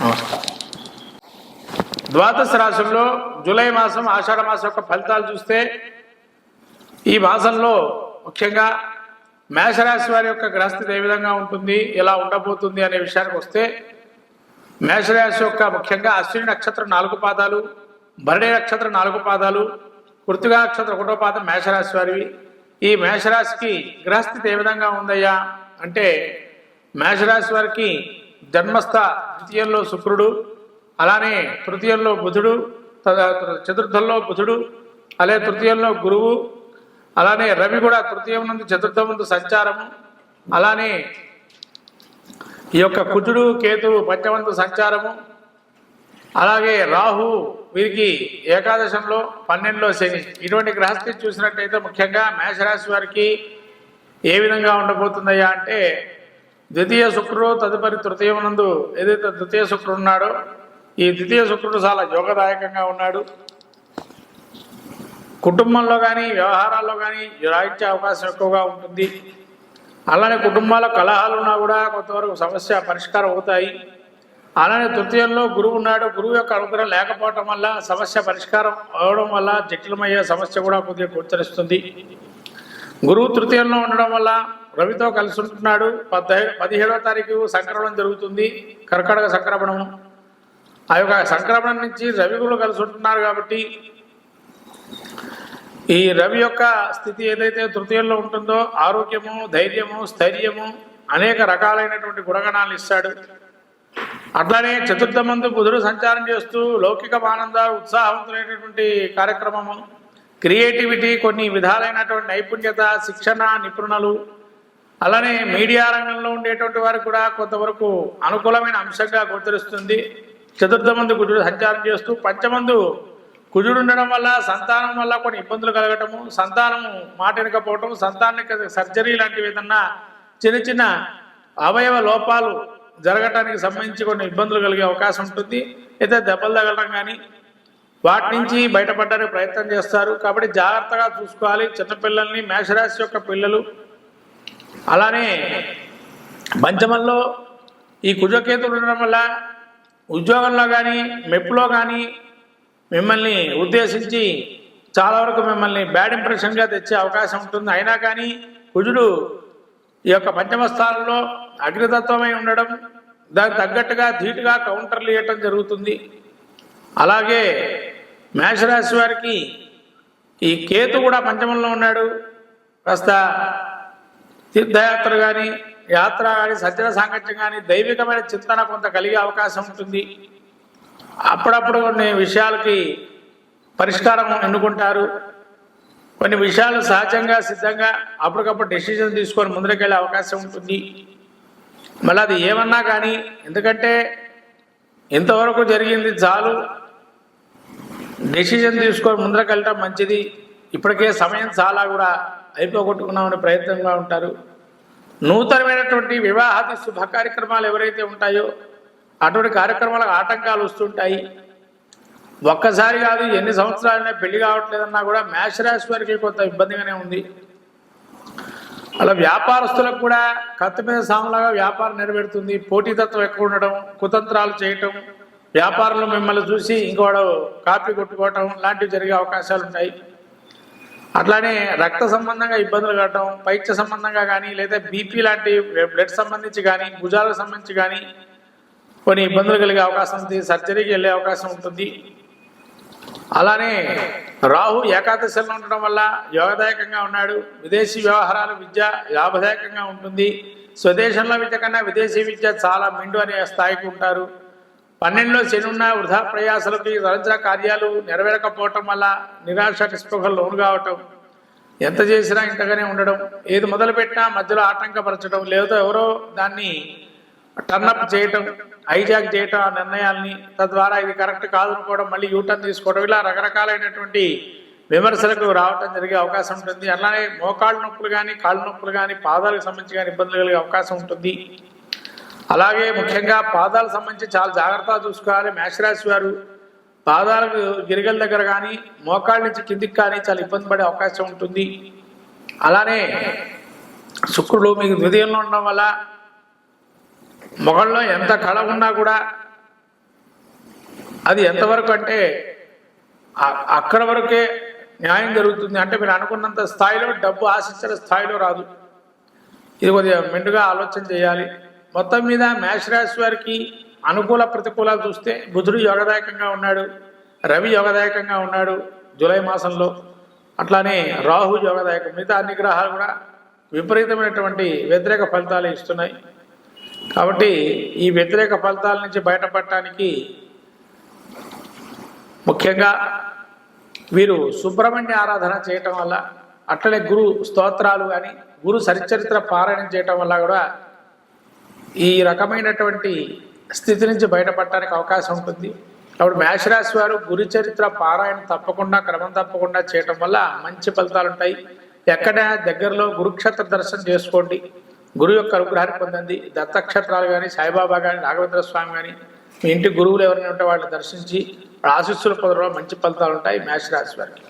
నమస్కారం. ద్వాదశ రాశంలో జూలై మాసం ఆషాఢ మాసం యొక్క ఫలితాలు చూస్తే ఈ మాసంలో ముఖ్యంగా మేషరాశి వారి యొక్క గ్రహస్థితి ఏ విధంగా ఉంటుంది ఎలా ఉండబోతుంది అనే విషయానికి వస్తే మేషరాశి యొక్క ముఖ్యంగా అశ్విని నక్షత్రం నాలుగు పాదాలు భరణి నక్షత్రం నాలుగు పాదాలు కృతిగా నక్షత్రం ఒకటో పాదం మేషరాశి వారివి. ఈ మేషరాశికి గ్రహస్థితి ఏ విధంగా ఉందయ్యా అంటే మేషరాశి వారికి జన్మస్థ ద్వితీయంలో శుక్రుడు అలానే తృతీయంలో బుధుడు తద- చతుర్థంలో బుధుడు అలాగే తృతీయంలో గురువు అలానే రవి కూడా తృతీయం నుండి చతుర్థం నుండి సంచారము అలానే ఈ యొక్క కుజుడు కేతువు పంచమంతు సంచారము అలాగే రాహు వీరికి ఏకాదశంలో పన్నెండులో శని. ఇటువంటి గ్రహస్థితి చూసినట్టయితే ముఖ్యంగా మేషరాశి వారికి ఏ విధంగా ఉండబోతుందయ్యా అంటే ద్వితీయ శుక్రుడు తదుపరి తృతీయమునందు ఏదైతే ద్వితీయ శుక్రుడు ఉన్నాడో ఈ ద్వితీయ శుక్రుడు చాలా యోగదాయకంగా ఉన్నాడు. కుటుంబంలో కానీ వ్యవహారాల్లో కానీ రాయించే అవకాశం ఎక్కువగా ఉంటుంది. అలానే కుటుంబాల కలహాలు ఉన్నా కూడా కొంతవరకు సమస్య పరిష్కారం అవుతాయి. అలానే తృతీయంలో గురువు ఉన్నాడు. గురువు యొక్క అనుగ్రహం లేకపోవటం వల్ల సమస్య పరిష్కారం అవడం వల్ల జటిలమయ్యే సమస్య కూడా కొద్దిగా గోచరిస్తుంది. గురువు తృతీయంలో ఉండడం వల్ల రవితో కలిసి ఉంటున్నాడు. పద్దె పదిహేడో తారీఖు సంక్రమణం జరుగుతుంది. కర్కటక సంక్రమణము ఆ యొక్క సంక్రమణం నుంచి రవి గురువు కలిసి ఉంటున్నారు కాబట్టి ఈ రవి యొక్క స్థితి ఏదైతే తృతీయంలో ఉంటుందో ఆరోగ్యము ధైర్యము స్థైర్యము అనేక రకాలైనటువంటి గుణగణాలు ఇస్తాడు. అట్లానే చతుర్థ మందు బుధుడు సంచారం చేస్తూ లౌకిక ఆనంద ఉత్సాహవంతులైనటువంటి కార్యక్రమము క్రియేటివిటీ కొన్ని విధాలైనటువంటి నైపుణ్యత శిక్షణ నిపుణులు అలానే మీడియా రంగంలో ఉండేటువంటి వారికి కూడా కొంతవరకు అనుకూలమైన అంశంగా గోచరిస్తుంది. చతుర్థ మందు కుజుడు సంచారం చేస్తూ పంచమందు కుజుడు ఉండడం వల్ల సంతానం వల్ల కొన్ని ఇబ్బందులు కలగటము సంతానము మాట వినకపోవటం సంతానిక సర్జరీ లాంటివి ఏదన్నా చిన్న చిన్న అవయవ లోపాలు జరగటానికి సంబంధించి కొన్ని ఇబ్బందులు కలిగే అవకాశం ఉంటుంది. అయితే దెబ్బలు తగలడం కానీ వాటి నుంచి బయటపడడానికి ప్రయత్నం చేస్తారు. కాబట్టి జాగ్రత్తగా చూసుకోవాలి. చిన్నపిల్లల్ని మేషరాశి యొక్క పిల్లలు. అలానే పంచమంలో ఈ కుజకేతులు ఉండడం వల్ల ఉద్యోగంలో కానీ మెప్పులో కానీ మిమ్మల్ని ఉద్దేశించి చాలా వరకు మిమ్మల్ని బ్యాడ్ ఇంప్రెషన్గా తెచ్చే అవకాశం ఉంటుంది. అయినా కానీ కుజుడు ఈ యొక్క పంచమ స్థానంలో అగ్నితత్వమై ఉండడం దానికి తగ్గట్టుగా ధీటుగా కౌంటర్లు ఇవ్వటం జరుగుతుంది. అలాగే మేషరాశి వారికి ఈ కేతు కూడా పంచమంలో ఉన్నాడు. కాస్త తీర్థయాత్ర కానీ యాత్ర కానీ సజ్జన సాంగత్యం కానీ దైవికమైన చింతన కొంత కలిగే అవకాశం ఉంటుంది. అప్పుడప్పుడు కొన్ని విషయాలకి పరిష్కారం ఎన్నుకుంటారు. కొన్ని విషయాలు సహజంగా సిద్ధంగా అప్పటికప్పుడు డెసిషన్ తీసుకొని ముందరికెళ్ళే అవకాశం ఉంటుంది. మళ్ళీ అది ఏమన్నా కానీ ఎందుకంటే ఇంతవరకు జరిగింది చాలు. డెసిషన్ తీసుకొని ముందరకెళ్ళటం మంచిది. ఇప్పటికే సమయం చాలా కూడా అయిపోగొట్టుకున్నామని ప్రయత్నంగా ఉంటారు. నూతనమైనటువంటి వివాహాది శుభ కార్యక్రమాలు ఎవరైతే ఉంటాయో అటువంటి కార్యక్రమాలకు ఆటంకాలు వస్తుంటాయి. ఒక్కసారి కాదు ఎన్ని సంవత్సరాలైనా పెళ్ళి కావట్లేదన్నా కూడా మేషరాశి వారికి కొంత ఇబ్బందిగానే ఉంది. అలా వ్యాపారస్తులకు కూడా కత్తి మీద సాములాగా వ్యాపారం నెరవేరుతుంది. పోటీతత్వం ఎక్కువ ఉండడం కుతంత్రాలు చేయటం వ్యాపారంలో మిమ్మల్ని చూసి ఇంకోడు కాపీ కొట్టుకోవటం లాంటివి జరిగే అవకాశాలు ఉంటాయి. అట్లానే రక్త సంబంధంగా ఇబ్బందులు కట్టడం పైత్య సంబంధంగా కానీ లేదా బీపీ లాంటి బ్లడ్ సంబంధించి కానీ భుజాలకు సంబంధించి కానీ కొన్ని ఇబ్బందులు కలిగే అవకాశం ఉంది సర్జరీకి వెళ్ళే అవకాశం ఉంటుంది. అలానే రాహు ఏకాదశిలో ఉండడం వల్ల యోగదాయకంగా ఉన్నాడు. విదేశీ వ్యవహారాలు విద్య లాభదాయకంగా ఉంటుంది. స్వదేశంలో విద్య కన్నా విదేశీ విద్య చాలా మిండు అనే స్థాయికి ఉంటారు. పన్నెండులో శనున్న వృధా ప్రయాసాలకి తలంచిన కార్యాలు నెరవేరకపోవటం వల్ల నిరాశ నిస్పృహలు లోను కావటం ఎంత చేసినా ఇంతగానే ఉండడం ఏది మొదలుపెట్టినా మధ్యలో ఆటంకపరచడం లేదో ఎవరో దాన్ని టర్నప్ చేయటం హైజాక్ చేయటం ఆ నిర్ణయాల్ని తద్వారా ఇది కరెక్ట్ కాదు అనుకోవడం మళ్ళీ యూటర్న్ తీసుకోవడం ఇలా రకరకాలైనటువంటి విమర్శలకు రావటం జరిగే అవకాశం ఉంటుంది. అలానే మోకాళ్ళ నొప్పులు కానీ కాళ్ళ నొప్పులు కానీ పాదాలకు సంబంధించి కానీ ఇబ్బందులు కలిగే అవకాశం ఉంటుంది. అలాగే ముఖ్యంగా పాదాలకు సంబంధించి చాలా జాగ్రత్తగా చూసుకోవాలి. మేషరాశి వారు పాదాలకు గిరిగల దగ్గర కానీ మోకాళ్ళ నుంచి కిందికి కానీ చాలా ఇబ్బంది పడే అవకాశం ఉంటుంది. అలానే శుక్రుడు మీకు ద్వితీయంలో ఉండడం వల్ల మొగల్లో ఎంత కళ ఉన్నా కూడా అది ఎంతవరకు అంటే అక్కడ వరకే న్యాయం జరుగుతుంది. అంటే మీరు అనుకున్నంత స్థాయిలో డబ్బు ఆశించిన స్థాయిలో రాదు. ఇది కొద్దిగా మెండుగా ఆలోచన చేయాలి. మొత్తం మీద మేషరాశి వారికి అనుకూల ప్రతికూలాలు చూస్తే బుధుడు యోగదాయకంగా ఉన్నాడు రవి యోగదాయకంగా ఉన్నాడు జూలై మాసంలో. అట్లానే రాహు యోగదాయకం మిగతా అన్ని గ్రహాలు కూడా విపరీతమైనటువంటి వ్యతిరేక ఫలితాలు ఇస్తున్నాయి. కాబట్టి ఈ వ్యతిరేక ఫలితాల నుంచి బయటపడటానికి ముఖ్యంగా వీరు సుబ్రహ్మణ్య ఆరాధన చేయటం వల్ల అట్లనే గురు స్తోత్రాలు కానీ గురు సరిచరిత్ర పారాయణం చేయటం వల్ల కూడా ఈ రకమైనటువంటి స్థితి నుంచి బయటపడటానికి అవకాశం ఉంటుంది. కాబట్టి మేషరాశి వారు గురు చరిత్ర పారాయణ తప్పకుండా క్రమం తప్పకుండా చేయటం వల్ల మంచి ఫలితాలు ఉంటాయి. ఎక్కడైనా దగ్గరలో గురుక్షేత్ర దర్శనం చేసుకోండి. గురువు యొక్క అనుగ్రహాన్ని పొందండి. దత్తక్షేత్రాలు కానీ సాయిబాబా కానీ రాఘవేంద్ర స్వామి కానీ మీ ఇంటి గురువులు ఎవరైనా ఉంటే వాళ్ళని దర్శించి ఆశీస్సులు పొందడంలో మంచి ఫలితాలు ఉంటాయి మేషరాశి వారికి.